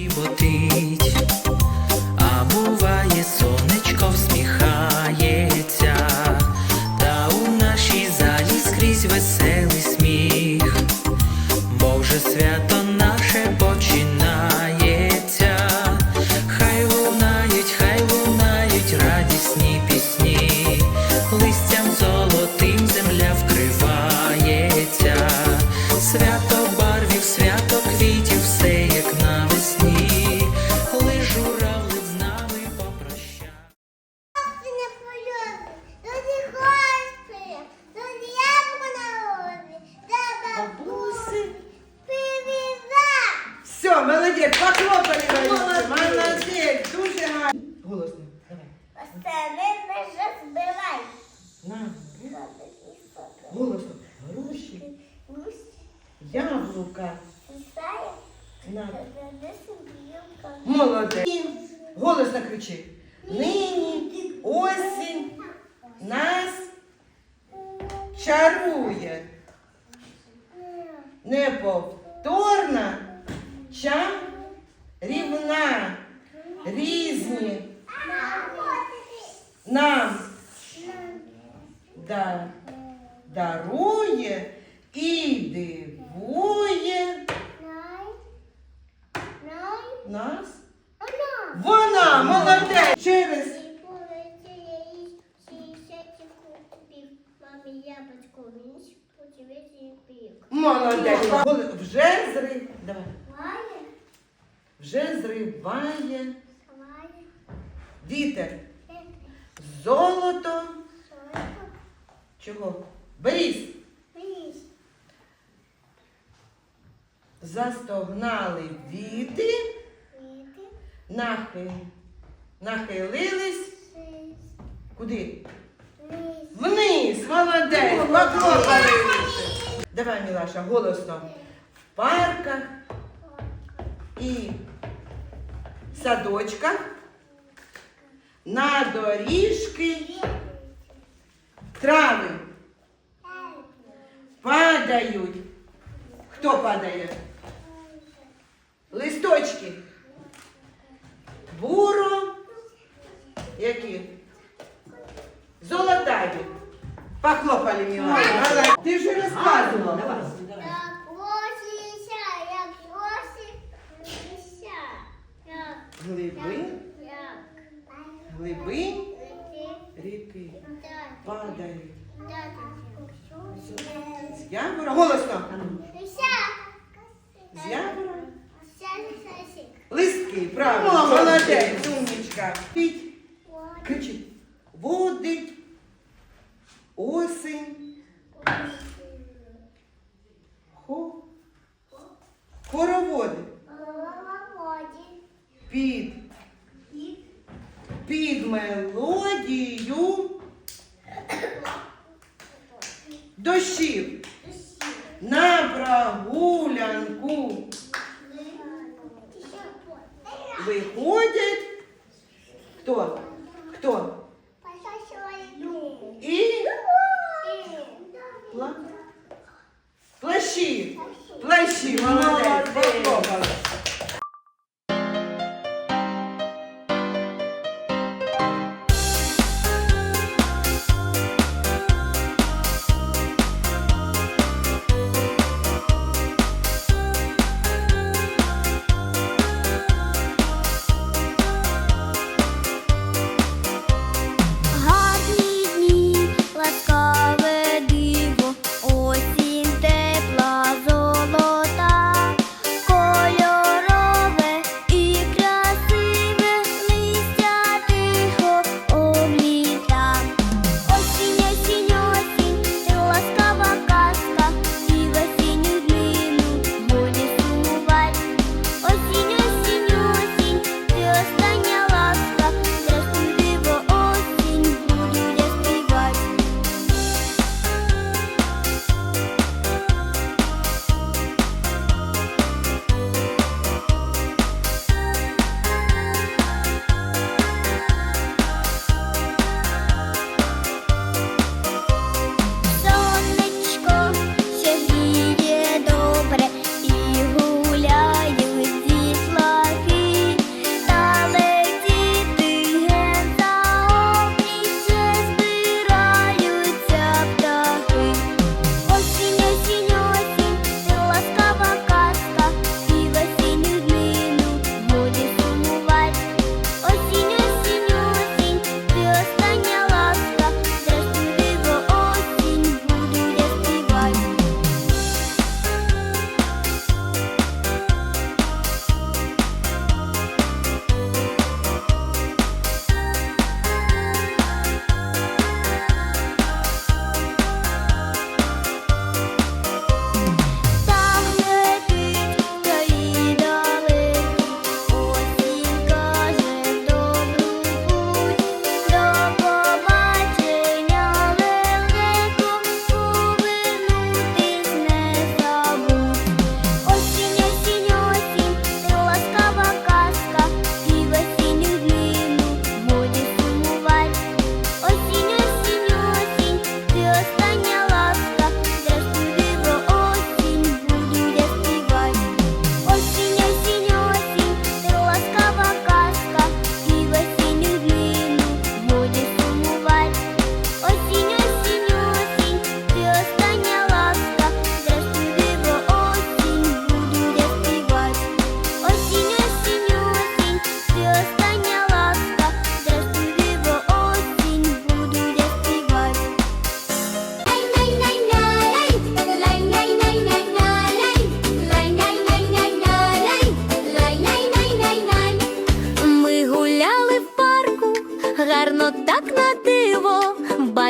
životýť. Молодець, похлопали Варюші. Молодець, дуже гарно. Голосно. Давай. Остальне не розбивай. На. Голосно. Груші. Яблука. На. Молодець. Голосно кричи. Нині осінь нас чарує. Неповторна чарівна. Різні. Нам. Да, дарує і дивує. Нас. Вона. Молодець. Через молодець. Вже зрив. Давай. Вже зриває вітер. Золото. Чого? Беріз. Застогнали віти, нахи, нахилились. Куди? Вниз, молодець, поклопали. Давай, Мілаша, голосно. В парках і садочках на доріжки трави падають. Хто падає? Листочки. Буро. Які? Золотаві. Похлопали Мілаша. Ти вже розказувала. З ябора. Голосно. З ябора. Листки, правильно. Молодець, умничка. Піть, кричить. Водить осінь. Хо. Хороводи. Під. Під мелодію дощів. На прогулянку виходять. Хто? Хто? І пла... плащі. Плащі, молодець.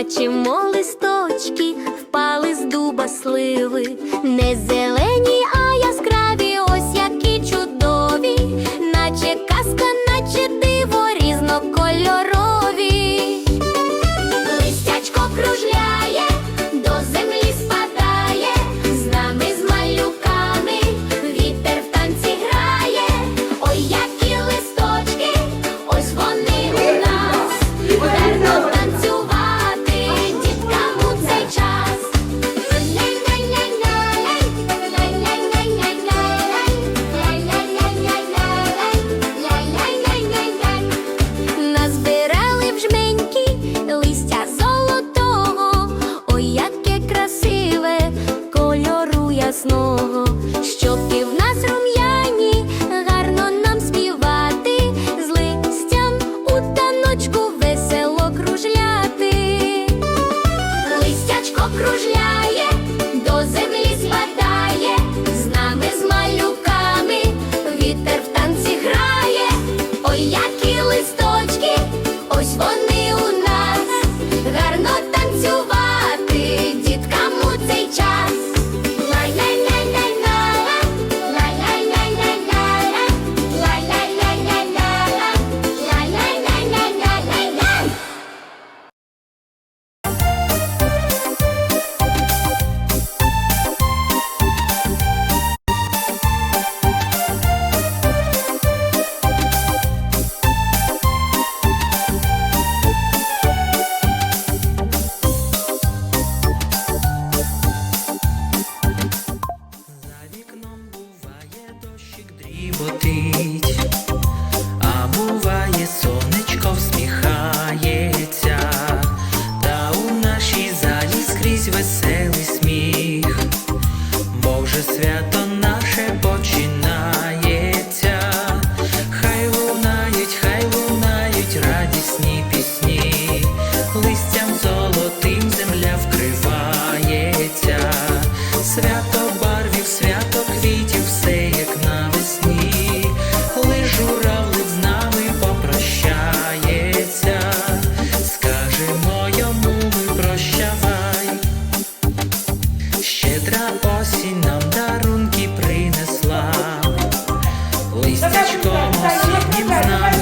Бачимо листочки, впали з дуба сливи, не зелені, а яскраві, ось які чудові, наче казка, наче диво різнокольорові. Voice on 我的。щедра осінь нам дарунки принесла, листячком осіннім нам.